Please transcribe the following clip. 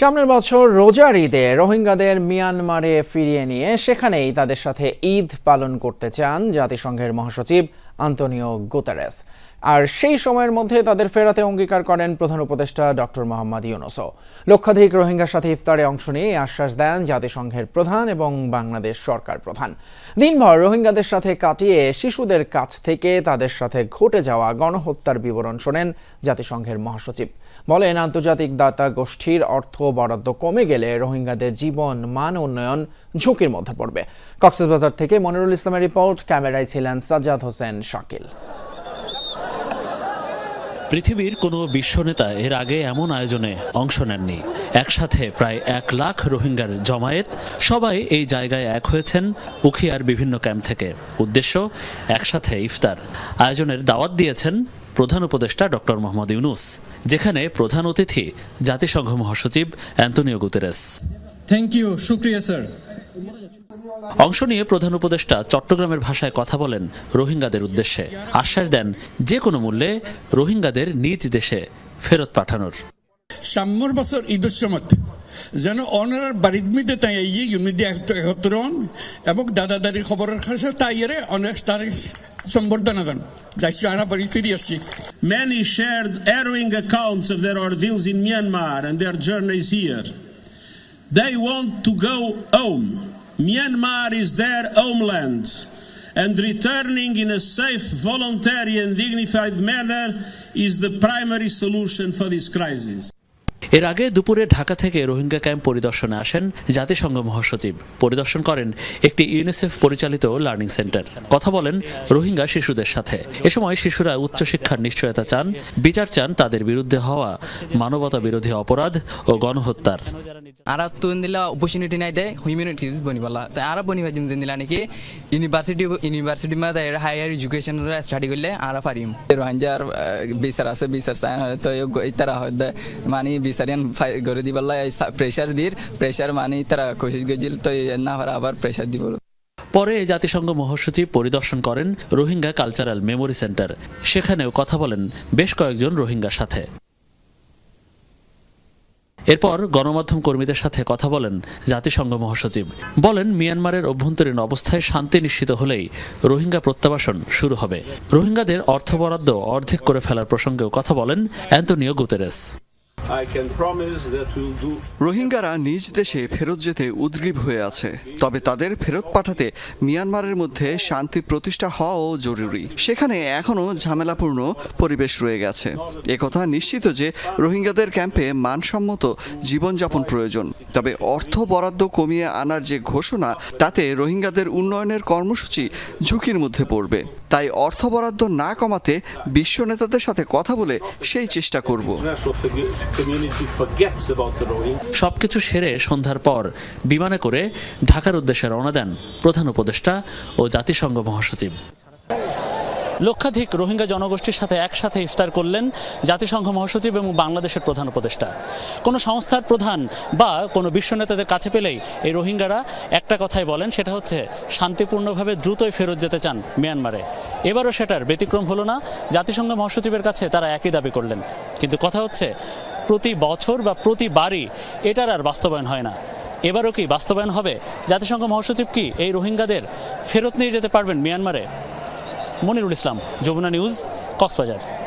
সামনের বছর রোজার ঈদে রোহিঙ্গাদের মিয়ানমারে ফিরিয়ে নিয়ে সেখানেই তাদের সাথে ঈদ পালন করতে চান জাতিসংঘের মহাসচিব আন্তনিও গুতারেস। আর সেই সময়ের মধ্যে তাদের ফেরাতে অঙ্গীকার করেন প্রধান উপদেষ্টা ডক্টর মোহাম্মদ ইউনুসও। লক্ষাধিক রোহিঙ্গার সাথে ইফতারে অংশ নিয়ে আশ্বাস দেন জাতিসংঘের প্রধান এবং বাংলাদেশ সরকার প্রধান। দিনভর রোহিঙ্গাদের সাথে কাটিয়ে শিশুদের কাছ থেকে তাদের সাথে ঘটে যাওয়া গণহত্যার বিবরণ শোনেন জাতিসংঘের মহাসচিব। বলেন, আন্তর্জাতিক দাতা গোষ্ঠীর অর্থ বরাদ্দ কমে গেলে রোহিঙ্গাদের জীবন মান উন্নয়ন ঝুঁকির মধ্যে পড়বে। কক্সবাজার থেকে মনিরুল ইসলামের রিপোর্ট, ক্যামেরায় ছিলেন সাজ্জাদ হোসেন শাকিল। পৃথিবীর কোনো বিশ্ব নেতা এর আগে এমন আয়োজনে অংশ নেননি। একসাথে প্রায় এক লাখ রোহিঙ্গার জমায়েত, সবাই এই জায়গায় এক হয়েছেন উখিয়ার বিভিন্ন ক্যাম্প থেকে। উদ্দেশ্য, একসাথে ইফতার। আয়োজনের দাওয়াত দিয়েছেন প্রধান উপদেষ্টা ডক্টর মোহাম্মদ ইউনুস যেখানে প্রধান অতিথি জাতিসংঘ মহাসচিব অ্যান্তনিও গুতেরেস। থ্যাংক ইউ শুক্রিয়া স্যার অংশ নিয়ে প্রধান উপদেষ্টা চট্টগ্রামের ভাষায় কথা বলেন রোহিঙ্গাদের উদ্দেশ্যে। আশ্বাস দেন যে কোনো মূল্যে রোহিঙ্গাদের নিজ দেশে ফেরত পাঠানোর। সাম্যর বছর ঈদের সময় যেন অনার বাড়ির মধ্যে তাই ইউনিটি একত্র হন এবং দাদা দাদির খবরের কাছে তাই এর অনেক তার That's very. Many shared harrowing accounts of their ordeals in Myanmar and their journeys here. They want to go home. Myanmar is their homeland, and returning in a safe, voluntary, and dignified manner is the primary solution for this crisis. এর আগে দুপুরে ঢাকা থেকে Rohingya camp পরিদর্শনে আসেন জাতিসংঘ মহাসচিব। পরিদর্শন করেন একটি ইউনিসেফ পরিচালিত লার্নিং সেন্টার। কথা বলেন রোহিঙ্গা শিশুদের সাথে। এ সময় শিশুরা উচ্চশিক্ষার নিশ্চয়তা চান বিচার চান তাদের বিরুদ্ধে হওয়া মানবতা বিরোধী অপরাধ ও গণহত্যার। আর অপরচুনিটি নাই দে হিউম্যানিটি বনি বলা। তো আর বনি ভাজিম যেন দিলা নাকি ইউনিভার্সিটি ইউনিভার্সিটি মা হায়ার এডুকেশন স্টাডি করলে আর পারিম। রোহিঙ্গার বিচার আছে বিচার তো হয় মানে বিচারিয়ান করে দি বলা প্রেশার দির প্রেশার মানে তারা কোশিশ গজিল তো না আবার প্রেশার দিব পরে জাতিসংঘ মহাসচিব পরিদর্শন করেন রোহিঙ্গা কালচারাল মেমোরি সেন্টার সেখানেও কথা বলেন বেশ কয়েকজন রোহিঙ্গার সাথে। এরপর গণমাধ্যম কর্মীদের সাথে কথা বলেন জাতিসংঘ মহাসচিব। বলেন, মিয়ানমারের অভ্যন্তরীণ অবস্থায় শান্তি নিশ্চিত হলেই রোহিঙ্গা প্রত্যাবাসন শুরু হবে। রোহিঙ্গাদের অর্থ বরাদ্দ অর্ধেক করে ফেলার প্রসঙ্গেও কথা বলেন অ্যান্তনিও গুতেরেস। রোহিঙ্গারা নিজ দেশে ফেরত যেতে উদ্গ্রীব হয়ে আছে। তবে তাদের ফেরত পাঠাতে মিয়ানমারের মধ্যে শান্তি প্রতিষ্ঠা হওয়াও জরুরি। সেখানে এখনও ঝামেলাপূর্ণ পরিবেশ রয়ে গেছে। একথা নিশ্চিত যে রোহিঙ্গাদের ক্যাম্পে মানসম্মত জীবনযাপন প্রয়োজন। তবে অর্থ বরাদ্দ কমিয়ে আনার যে ঘোষণা তাতে রোহিঙ্গাদের উন্নয়নের কর্মসূচি ঝুঁকির মধ্যে পড়বে। তাই অর্থ বরাদ্দ না কমাতে বিশ্ব নেতাদের সাথে কথা বলে সেই চেষ্টা করব। সবকিছু সেরে সন্ধ্যার পর বিমানে করে ঢাকার উদ্দেশ্যে রওনা দেন প্রধান উপদেষ্টা ও জাতিসংঘ মহাসচিব। লক্ষাধিক রোহিঙ্গা জনগোষ্ঠীর সাথে একসাথে ইফতার করলেন জাতিসংঘ মহাসচিব এবং বাংলাদেশের প্রধান উপদেষ্টা। কোনো সংস্থার প্রধান বা কোনো বিশ্ব নেতাদের কাছে পেলেই এই রোহিঙ্গারা একটা কথাই বলেন, সেটা হচ্ছে শান্তিপূর্ণভাবে দ্রুতই ফেরত যেতে চান মিয়ানমারে। এবারও সেটার ব্যতিক্রম হলো না। জাতিসংঘ মহাসচিবের কাছে তারা একই দাবি করলেন। কিন্তু কথা হচ্ছে প্রতি বছর বা প্রতিবারই এটার আর বাস্তবায়ন হয় না। এবারও কি বাস্তবায়ন হবে? জাতিসংঘ মহাসচিব কি এই রোহিঙ্গাদের ফেরত নিয়ে যেতে পারবেন মিয়ানমারে? মনিরুল ইসলাম, যমুনা নিউজ, কক্সবাজার।